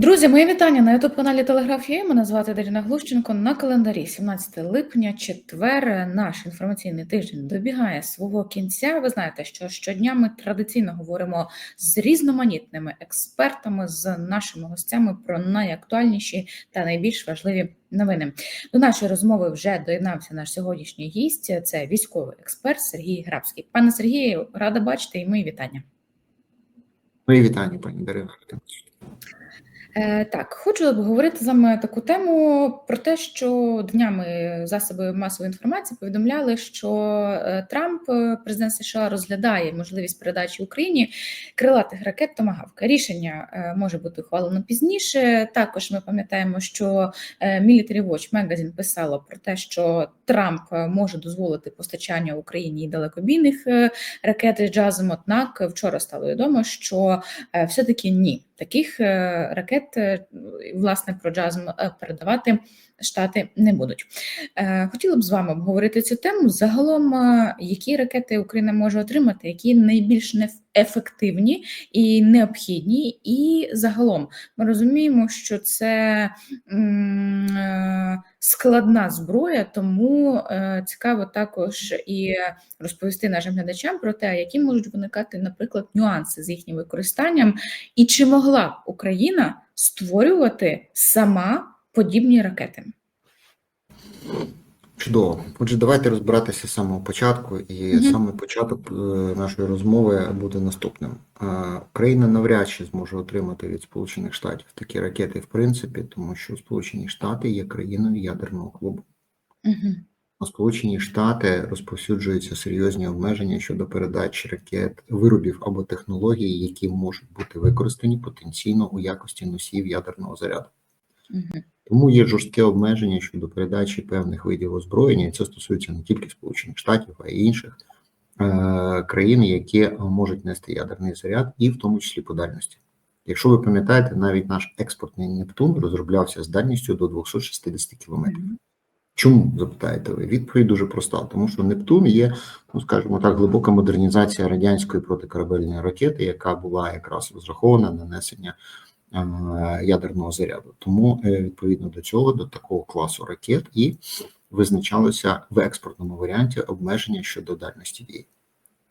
Друзі, мої вітання на youtube каналі Телеграф є. Мене звати Даріна Глущенко. На календарі 17 липня, четвер, наш інформаційний тиждень добігає свого кінця. Ви знаєте, що щодня ми традиційно говоримо з різноманітними експертами, з нашими гостями про найактуальніші та найбільш важливі новини. До нашої розмови вже доєднався наш сьогоднішній гість. Це військовий експерт Сергій Грабський. Пане Сергію, рада бачити і мої вітання. Мої вітання, пані Дарина. Е, Так, хочу обговорити з вами таку тему про те, що днями засоби масової інформації повідомляли, що е, Трамп, е, президент США, розглядає можливість передачі Україні крилатих ракет Томагавка. Рішення може бути ухвалено пізніше. Також ми пам'ятаємо, що Military Watch Magazine писало про те, що Трамп може дозволити постачання Україні далекобійних ракет джазом. Однак вчора стало відомо, що е, все-таки ні. Таких е, ракет, е, власне, про джазм е, передавати штати не будуть. Хотіла б з вами обговорити цю тему. Загалом, які ракети Україна може отримати, які найбільш ефективні і необхідні, і загалом ми розуміємо, що це м, складна зброя, тому е, цікаво також і розповісти нашим глядачам про те, які можуть виникати, наприклад, нюанси з їхнім використанням, і чи могла б Україна створювати сама подібні ракети? Чудово. Отже, давайте розбиратися з самого початку, і Мгм. саме початок е, нашої розмови буде наступним. Е, Україна навряд чи зможе отримати від Сполучених Штатів такі ракети, в принципі, тому що Сполучені Штати є країною ядерного клубу. Угу. У Сполучені Штати розповсюджуються серйозні обмеження щодо передачі ракет, виробів або технологій, які можуть бути використані потенційно у якості носіїв ядерного заряду. Угу. Тому є жорстке обмеження щодо передачі певних видів озброєння, і це стосується не тільки Сполучених Штатів, а й інших е, країн, які можуть нести ядерний заряд, і в тому числі по дальності. Якщо ви пам'ятаєте, навіть наш експортний Нептун розроблявся з дальністю до 260 кілометрів. Чому запитаєте ви? Відповідь дуже проста, тому що Нептун є, ну скажімо так, глибока модернізація радянської протикорабельної ракети, яка була якраз розрахована на несення е, ядерного заряду. Тому е, відповідно до цього, до такого класу ракет, і визначалося в експортному варіанті обмеження щодо дальності дії.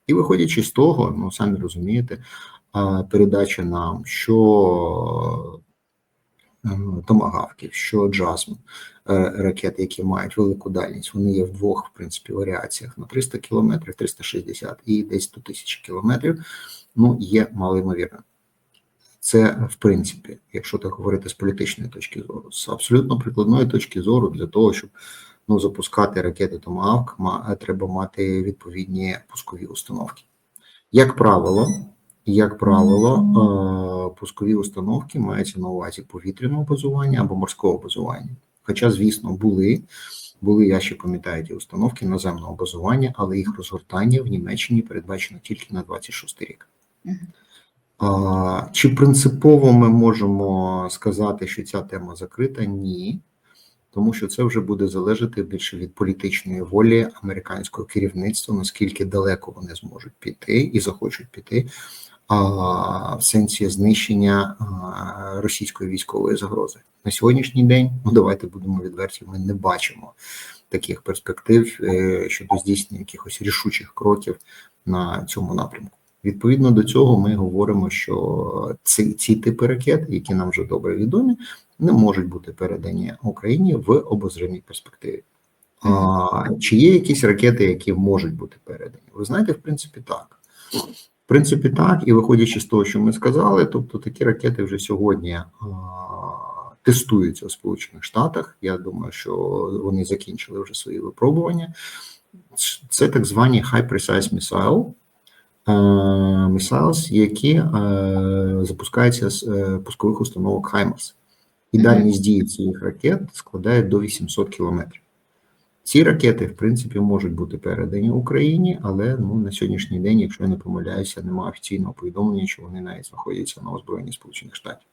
І виходячи з того, ну самі розумієте, е, передача нам що е, томагавків, що джазм, е, ракети, які мають велику дальність, вони є в двох, в принципі, варіаціях на 300 кілометрів, 360 і десь до 1000 кілометрів, ну, є малоймовірним. Це, в принципі, якщо так говорити з політичної точки зору, з абсолютно прикладної точки зору, для того, щоб ну, запускати ракети Томагавк, треба мати відповідні пускові установки. Як правило, як правило, е, пускові установки маються на увазі повітряного базування або морського базування. Хоча, звісно, були, були, я ще пам'ятаю ті установки наземного базування, але їх розгортання в Німеччині передбачено тільки на 26 рік. Чи принципово ми можемо сказати, що ця тема закрита? Ні, тому що це вже буде залежати більше від політичної волі американського керівництва, наскільки далеко вони зможуть піти і захочуть піти в сенсі знищення російської військової загрози на сьогоднішній день. Ну давайте будемо відверті. Ми не бачимо таких перспектив е, щодо здійснення якихось рішучих кроків на цьому напрямку. Відповідно до цього, ми говоримо, що ці ці типи ракет, які нам вже добре відомі, не можуть бути передані Україні в обозримій перспективі. А, Чи є якісь ракети, які можуть бути передані? Ви знаєте, в принципі, так. В принципі, так, і виходячи з того, що ми сказали, тобто такі ракети вже сьогодні а, тестуються в Сполучених Штатах. Я думаю, що вони закінчили вже свої випробування. Це так звані High Precise Missile, Missiles, які е, запускаються з е, пускових установок Хаймарс. І дальність дії цих ракет складає до 800 кілометрів. Ці ракети, в принципі, можуть бути передані Україні, але ну, на сьогоднішній день, якщо я не помиляюся, немає офіційного повідомлення, що вони навіть знаходяться на озброєнні Сполучених Штатів.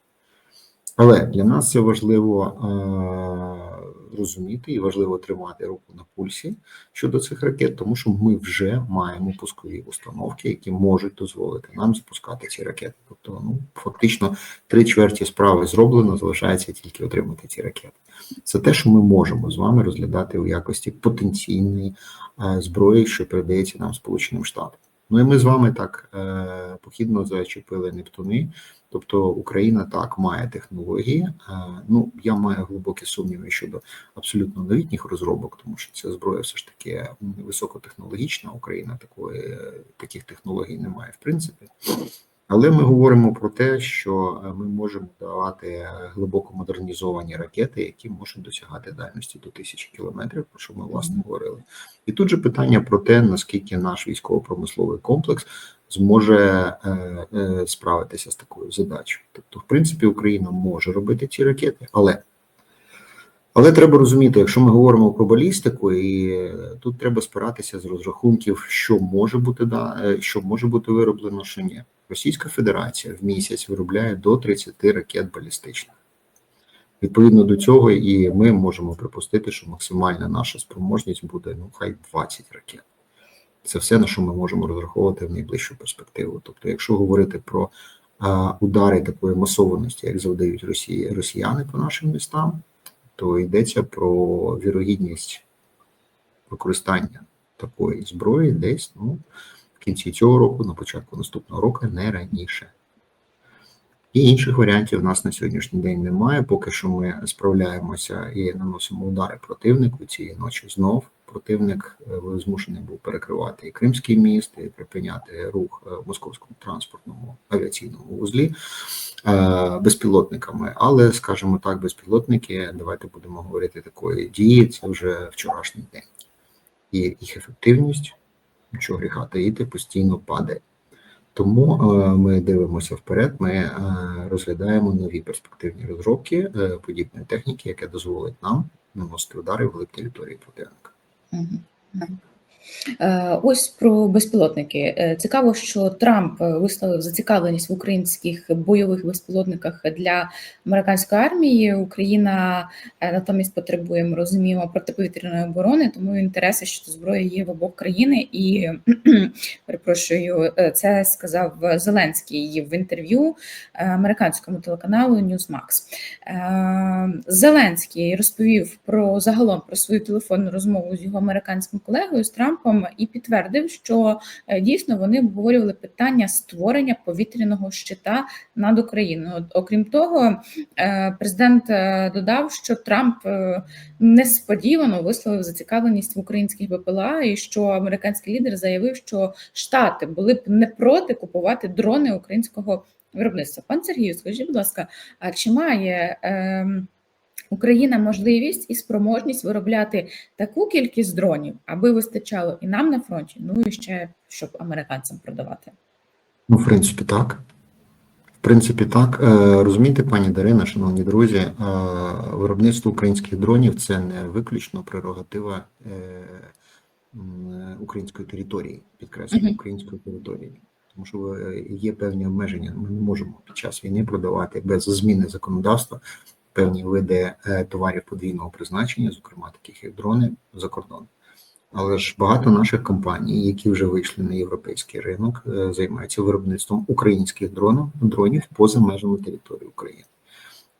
Але для нас це важливо е, розуміти і важливо тримати руку на пульсі щодо цих ракет, тому що ми вже маємо пускові установки, які можуть дозволити нам запускати ці ракети. Тобто, ну фактично, три чверті справи зроблено, залишається тільки отримати ці ракети. Це те, що ми можемо з вами розглядати у якості потенційної е, зброї, що передається нам Сполученим Штатам. Ну і ми з вами так е, похідно зачепили Нептуни. Тобто Україна так має технології. Е, Ну я маю глибокі сумніви щодо абсолютно новітніх розробок, тому що ця зброя все ж таки високотехнологічна. Україна такої таких технологій не має в принципі. Але ми говоримо про те, що е, ми можемо давати глибоко модернізовані ракети, які можуть досягати дальності до тисячі кілометрів, про що ми власне говорили. І тут же питання про те, наскільки наш військово-промисловий комплекс зможе е, е, справитися з такою задачею. Тобто, в принципі, Україна може робити ці ракети, але але треба розуміти, якщо ми говоримо про балістику, і е, тут треба спиратися з розрахунків, що може бути да, е, що може бути вироблено, що ні. Російська Федерація в місяць виробляє до 30 ракет балістичних. Відповідно до цього, і ми можемо припустити, що максимальна наша спроможність буде ну хай 20 ракет. Це все на що ми можемо розраховувати в найближчу перспективу. Тобто, якщо говорити про а, удари такої масованості, як завдають Росії росіяни по нашим містам, то йдеться про вірогідність використання такої зброї десь ну, в кінці цього року, на початку наступного року, не раніше. І інших варіантів у нас на сьогоднішній день немає. Поки що ми справляємося і наносимо удари противнику. Цієї ночі знов противник е, змушений був перекривати і Кримський міст, і припиняти рух е, в московському транспортному авіаційному вузлі е, безпілотниками. Але, скажімо так, безпілотники, давайте будемо говорити такої дії. Це вже вчорашній день, і їх ефективність, що гріха таїти, постійно падає. Тому ми дивимося вперед. Ми розглядаємо нові перспективні розробки подібної техніки, яка дозволить нам наносити удари в глиб території противника. Mm-hmm. mm-hmm. Е, Ось про безпілотники. Е, Цікаво, що Трамп е, висловив зацікавленість в українських бойових безпілотниках для американської армії. Україна натомість потребує, ми розуміємо, протиповітряної оборони, тому інтереси щодо зброї є в обох країни. І перепрошую, це сказав Зеленський в інтерв'ю американському телеканалу Newsmax. Зеленський розповів про загалом про свою телефонну розмову з його американським колегою з Трампом і підтвердив, що е, дійсно вони обговорювали питання створення повітряного щита над Україною. Окрім того, е, президент е, додав, що Трамп несподівано висловив зацікавленість в українських БПЛА, і що американський лідер заявив, що Штати були б не проти купувати дрони українського виробництва. Пан Сергію, скажіть, будь ласка, а чи має ем, Україна можливість і спроможність виробляти таку кількість дронів, аби вистачало і нам на фронті, ну і ще щоб американцям продавати? Ну, в принципі, так. В принципі, так. Е, Розумієте, пані Дарина, шановні друзі, е, виробництво українських дронів це не виключно прерогатива е, української території, підкреслюю, української території. Тому що є певні обмеження. Ми не можемо під час війни продавати без зміни законодавства певні види е, товарів подвійного призначення, зокрема таких як дрони за кордон. Але ж багато наших компаній, які вже вийшли на європейський ринок, е, займаються виробництвом українських дронів, дронів поза межами території України.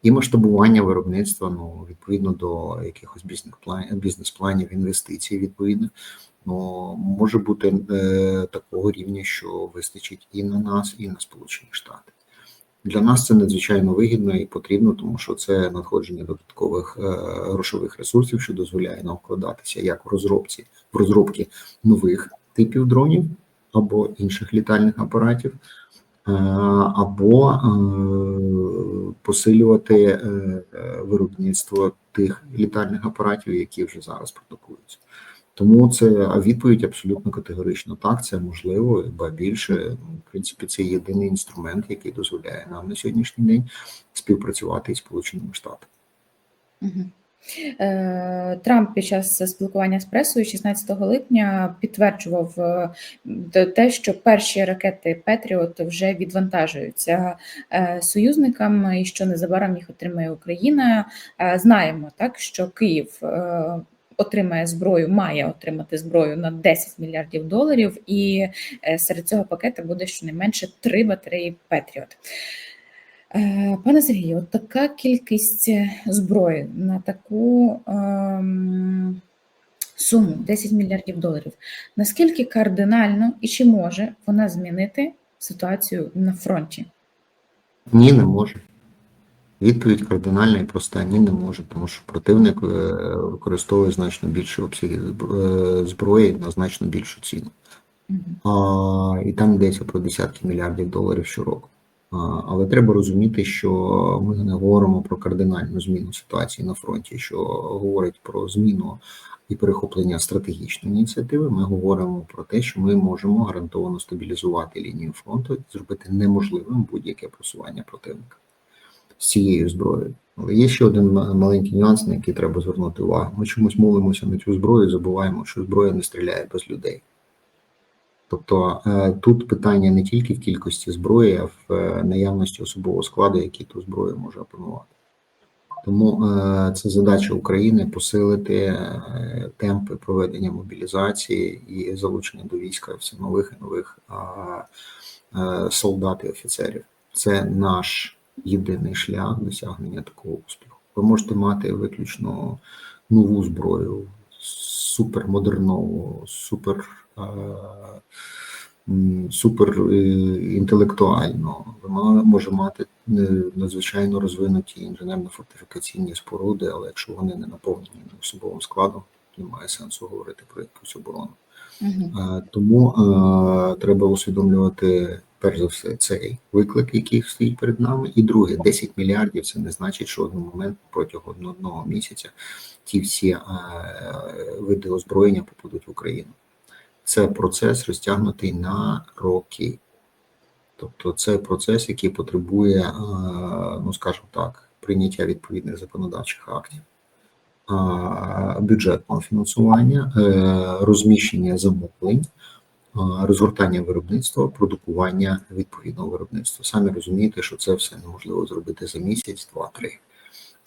І масштабування виробництва, ну відповідно до якихось бізнес-планів, бізнес-планів інвестицій, відповідно, ну може бути е, такого рівня, що вистачить і на нас, і на Сполучені Штати. Для нас це надзвичайно вигідно і потрібно, тому що це надходження додаткових е, грошових ресурсів, що дозволяє нам вкладатися як в розробці в розробки нових типів дронів або інших літальних апаратів, е, або е, посилювати виробництво тих літальних апаратів, які вже зараз продукуються. Тому це відповідь абсолютно категорично так, це можливо, ба більше, ну, в принципі, це єдиний інструмент, який дозволяє нам на сьогоднішній день співпрацювати із Сполученими Штатами. Е, Трамп під час спілкування з пресою 16 липня підтверджував е, те, що перші ракети Петріот вже відвантажуються е, союзникам, і що незабаром їх отримає Україна. Знаємо так, що Київ. Е, Отримає зброю, має отримати зброю на 10 мільярдів доларів, і е, серед цього пакета буде щонайменше три батареї Петріот. Е, Пане Сергію, от така кількість зброї на таку ем, суму 10 мільярдів доларів. Наскільки кардинально і чи може вона змінити ситуацію на фронті? Ні, не може. Відповідь кардинальна і проста ні, не може, тому що противник е, використовує значно більше обсяги е, зброї на значно більшу ціну. А, і там йдеться про десятки мільярдів доларів щороку. А, але треба розуміти, що ми не говоримо про кардинальну зміну ситуації на фронті, що говорить про зміну і перехоплення стратегічної ініціативи. Ми говоримо про те, що ми можемо гарантовано стабілізувати лінію фронту і зробити неможливим будь-яке просування противника з цією зброєю. Але є ще один маленький нюанс, на який треба звернути увагу. Ми чомусь молимося на цю зброю, забуваємо, що зброя не стріляє без людей. Тобто е, тут питання не тільки в кількості зброї, а в е, наявності особового складу, який ту зброю може опанувати. Тому е, це задача України посилити темпи проведення мобілізації і залучення до війська все нових і нових солдат і офіцерів. Це наш єдиний шлях досягнення такого успіху. Ви можете мати виключно нову зброю, супермодернову, супер, е, супер е, інтелектуальну. Ви може мати е, надзвичайно розвинуті інженерно-фортифікаційні споруди, але якщо вони не наповнені особовим складом, немає сенсу говорити про якусь оборону. Е, Тому е, треба усвідомлювати перш за все цей виклик, який стоїть перед нами. І друге, 10 мільярдів це не значить, що один момент протягом одного місяця ті всі е, види озброєння попадуть в Україну. Це процес розтягнутий на роки. Тобто це процес, який потребує, е, ну скажімо так, прийняття відповідних законодавчих актів бюджетного фінансування, е, розміщення замовлень, розгортання виробництва, продукування відповідного виробництва. Самі розумієте, що це все неможливо зробити за місяць, два-три.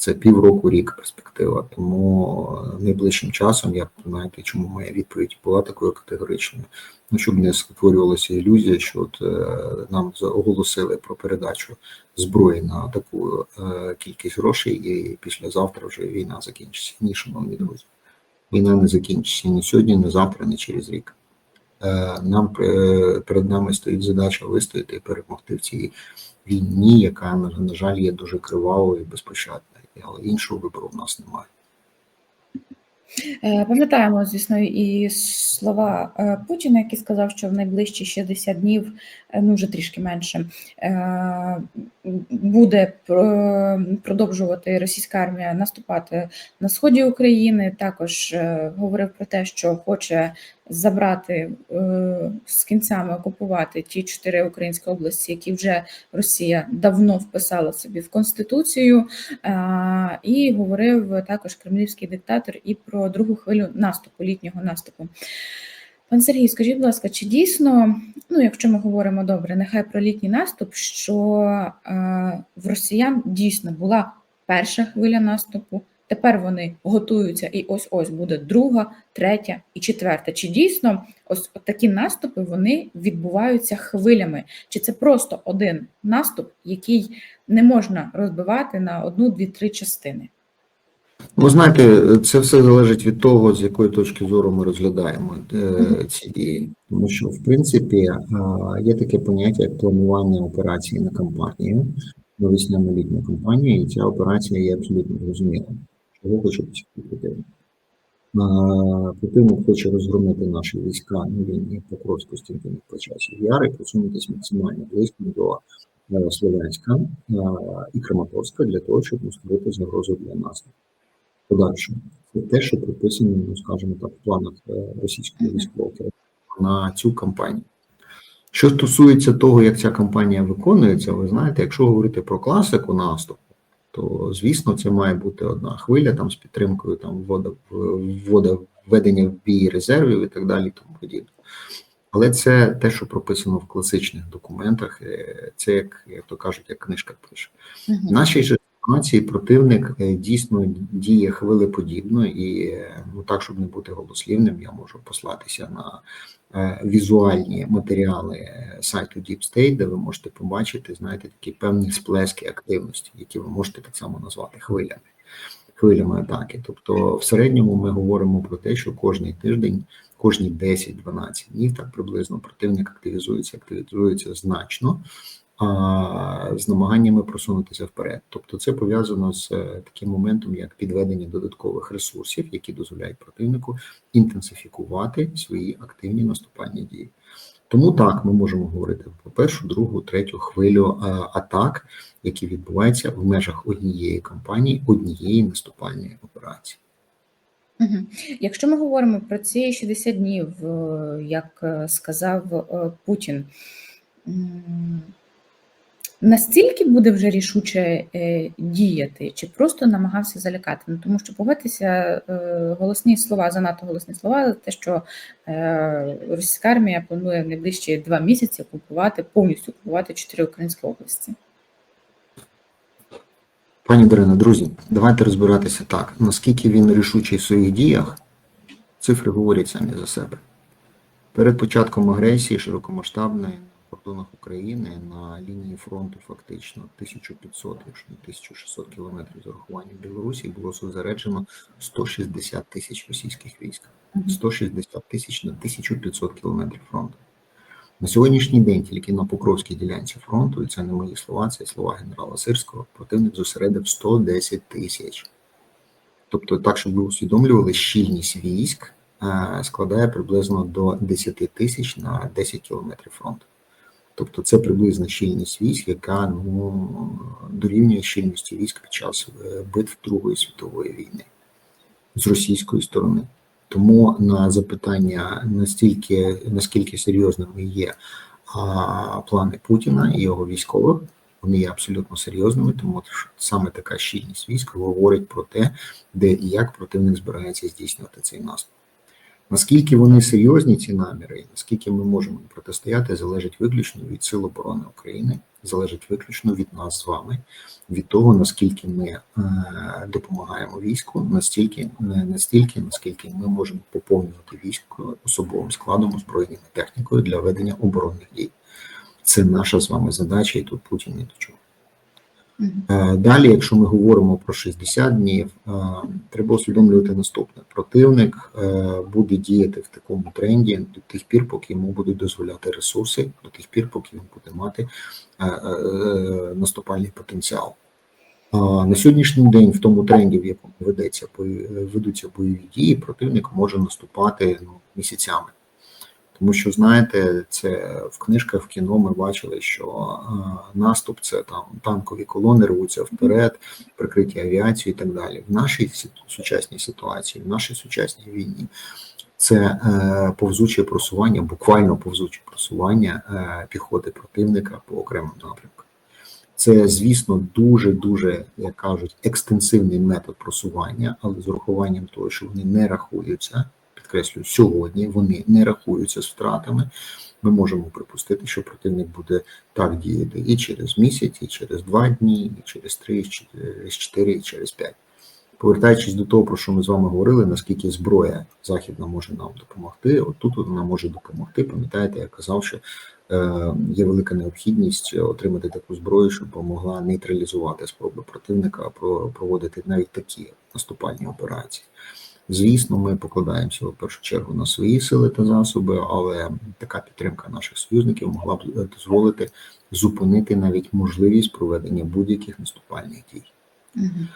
Це півроку, рік перспектива. Тому е, найближчим часом я знаєте, чому моя відповідь була такою категоричною. Ну, щоб не створювалася ілюзія, що от е, нам оголосили про передачу зброї на таку е, кількість грошей, і післязавтра вже війна закінчиться. Ні, шановні друзі. Війна не закінчиться ні сьогодні, ні завтра, ні через рік. Е, Нам е, перед нами стоїть задача вистояти і перемогти в цій війні, яка, на жаль, є дуже кривавою і безпощадною. Але іншого вибору в нас немає. Е, Пам'ятаємо, звісно, і слова Путіна, який сказав, що в найближчі 60 днів, ну вже трішки менше, буде продовжувати російська армія наступати на сході України. Також говорив про те, що хоче забрати е, з кінцями окупувати ті чотири українські області, які вже Росія давно вписала собі в конституцію. А, І говорив також кремлівський диктатор і про другу хвилю наступу, літнього наступу. Пан Сергій, скажіть, будь ласка, чи дійсно, ну якщо ми говоримо добре, нехай про літній наступ, що е, в росіян дійсно була перша хвиля наступу, тепер вони готуються, і ось ось буде друга, третя і четверта. Чи дійсно ось такі наступи вони відбуваються хвилями? Чи це просто один наступ, який не можна розбивати на одну, дві, три частини? Ви знаєте, це все залежить від того, з якої точки зору ми розглядаємо е, ці дії. Тому що, в принципі, е, є таке поняття як планування операції на кампанію, на весняну літню кампанію, і ця операція є абсолютно зрозумілою. Хоче досягти противник? Противник хоче розгромити наші війська на лінії Покровську стінки почасів Яри і просунутися максимально близько до е, Слов'янська е, і Краматорська для того, щоб не створити загрозу для нас подальшому. Це те, що прописано, ну скажімо так, в планах е, російського військового на цю кампанію. Що стосується того, як ця кампанія виконується, ви знаєте, якщо говорити про класику наступу, то звісно, це має бути одна хвиля там з підтримкою там ввода, ввода введення в бій резервів і так далі, і тому подібне. Але це те, що прописано в класичних документах, е, це як, як то кажуть, як книжка пише. В нашій же ситуації противник е, дійсно діє хвилеподібно, і е, ну так, щоб не бути голослівним, я можу послатися на візуальні матеріали е, сайту Deep State, де ви можете побачити, знаєте, такі певні сплески активності, які ви можете так само назвати хвилями. Хвилями атаки. Тобто, в середньому ми говоримо про те, що кожний тиждень, кожні 10-12 днів, так приблизно противник активізується, активізується значно з намаганнями просунутися вперед. Тобто, це пов'язано з е, таким моментом, як підведення додаткових ресурсів, які дозволяють противнику інтенсифікувати свої активні наступальні дії. Тому так ми можемо говорити про першу, другу, третю хвилю е, атак, які відбуваються в межах однієї кампанії, однієї наступальної операції. Якщо ми говоримо про ці 60 днів, е, як сказав Путін, настільки буде вже рішуче е, діяти, чи просто намагався залякати? Ну тому що погодьтеся, е, голосні слова, занадто голосні слова, те, що е, російська армія планує найближчі два місяці окупувати повністю окупувати чотири українські області. Пані Дарина, друзі, давайте розбиратися так. Наскільки він рішучий в своїх діях, цифри говорять самі за себе. Перед початком агресії широкомасштабної кордонах України на лінії фронту фактично 1500, якщо не 1600 кілометрів з урахуванням Білорусі було зосереджено 160 тисяч російських військ. 160 тисяч на 1500 кілометрів фронту. На сьогоднішній день тільки на Покровській ділянці фронту, і це не мої слова, це слова генерала Сирського, противник зосередив 110 тисяч. Тобто, так, щоб ви усвідомлювали, щільність військ е, складає приблизно до 10 тисяч на 10 кілометрів фронту. Тобто це приблизна щільність військ, яка ну, дорівнює щільності військ під час е, битв Другої світової війни з російської сторони. Тому на запитання настільки наскільки серйозними є а, плани Путіна і його військових, вони є абсолютно серйозними, тому саме така щільність військ говорить про те, де і як противник збирається здійснювати цей наступ. Наскільки вони серйозні, ці наміри, і наскільки ми можемо протистояти, залежить виключно від Сил оборони України, залежить виключно від нас з вами, від того, наскільки ми е, допомагаємо війську, настільки, не настільки, наскільки ми можемо поповнювати військо особовим складом, озброєнням технікою для ведення оборонних дій. Це наша з вами задача, і тут Путін не до чого. Е, Далі, якщо ми говоримо про 60 днів, е, треба усвідомлювати наступне: противник е, буде діяти в такому тренді до тих пір, поки йому будуть дозволяти ресурси, до тих пір, поки він буде мати наступальний потенціал. На сьогоднішній день, в тому тренді, в якому ведеться ведуться бойові дії, противник може наступати ну, місяцями. Тому що, знаєте, це в книжках в кіно ми бачили, що е, наступ це там танкові колони рвуться вперед, прикриті авіацією і так далі. В нашій сучасній ситуації, в нашій сучасній війні, це е, повзуче просування, буквально повзуче просування е, піхоти противника по окремим напрямкам. Це, звісно, дуже дуже, як кажуть, екстенсивний метод просування, але з урахуванням того, що вони не рахуються підкреслюю, сьогодні вони не рахуються з втратами. Ми можемо припустити, що противник буде так діяти і через місяць, і через два дні, і через три, і через чотири, і через п'ять. Повертаючись до того, про що ми з вами говорили, наскільки зброя західна може нам допомогти, от тут вона може допомогти. Пам'ятаєте, я казав, що е, є велика необхідність отримати таку зброю, щоб допомогла нейтралізувати спроби противника, проводити навіть такі наступальні операції. Звісно, ми покладаємося в першу чергу на свої сили та засоби, але така підтримка наших союзників могла б дозволити зупинити навіть можливість проведення будь-яких наступальних дій. Угу.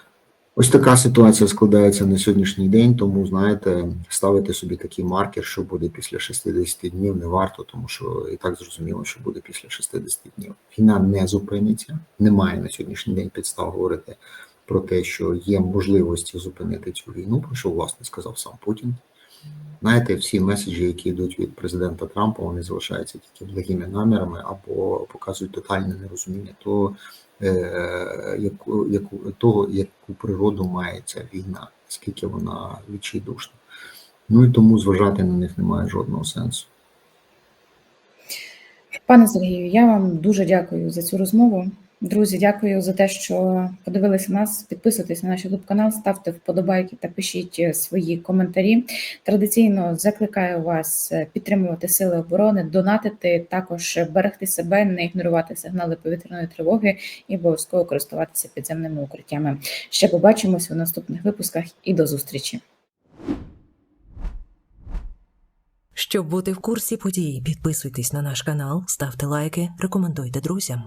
Ось така ситуація складається на сьогоднішній день, тому знаєте, ставити собі такий маркер, що буде після 60 днів, не варто, тому що і так зрозуміло, що буде після 60 днів. Війна не зупиниться, немає на сьогоднішній день підстав говорити про те, що є можливості зупинити цю війну, про що власне сказав сам Путін. Знаєте, всі меседжі, які йдуть від президента Трампа, вони залишаються тільки благими намірами або показують тотальне нерозуміння того, е, яку, яку, того, яку природу має ця війна, скільки вона відчайдушна. Ну і тому зважати на них немає жодного сенсу. Пане Сергію, я вам дуже дякую за цю розмову. Друзі, дякую за те, що подивилися нас. Підписуйтесь на наш youtube канал, ставте вподобайки та пишіть е, свої коментарі. Традиційно закликаю вас е, підтримувати сили оборони, донатити, також берегти себе, не ігнорувати сигнали повітряної тривоги і обов'язково користуватися підземними укриттями. Ще побачимося у наступних випусках і до зустрічі. Щоб бути в курсі подій, підписуйтесь на наш канал, ставте лайки, рекомендуйте друзям.